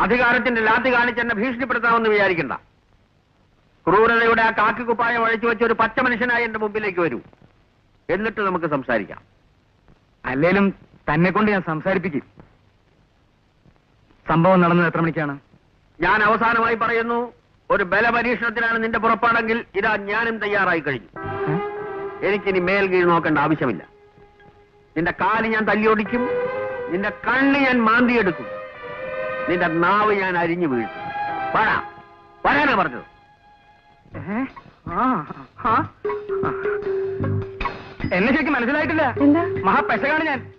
അധികാരത്തിന്റെ ലാത്തി കാണിച്ച് എന്നെ ഭീഷണിപ്പെടുത്താമെന്ന് വിചാരിക്കണ്ട. ക്രൂരതയുടെ ആ കാക്കിക്കുപ്പായം അഴിച്ചു വെച്ച ഒരു പച്ച മനുഷ്യനായി എന്റെ മുമ്പിലേക്ക് വരൂ. എന്നിട്ട് നമുക്ക് സംസാരിക്കാം. അല്ലേലും തന്നെ കൊണ്ട് ഞാൻ സംസാരിപ്പിക്കും. സംഭവം നടന്നത് എത്ര മണിക്കാണ്? ഞാൻ അവസാനമായി പറയുന്നു ഒരു ബലപരീക്ഷണത്തിനാണ് നിന്റെ പുറപ്പാടെങ്കിൽ ഇതാ ഞാനും തയ്യാറായി കഴിഞ്ഞു? എനിക്കിനി മേൽ കീഴ് നോക്കേണ്ട ആവശ്യമില്ല. നിന്റെ കാൽ ഞാൻ തല്ലിയൊടിക്കും നിന്റെ കണ്ണ് ഞാൻ മാന്തിയെടുക്കും. നിന്റെ നാവ് ഞാൻ അരിഞ്ഞു വീഴ്ത്തി. വരാ വരാനാ പറഞ്ഞത്. എന്നെ ശരിക്കും മനസ്സിലായിട്ടില്ല. എന്താ? മഹാപെശകാണ് ഞാൻ.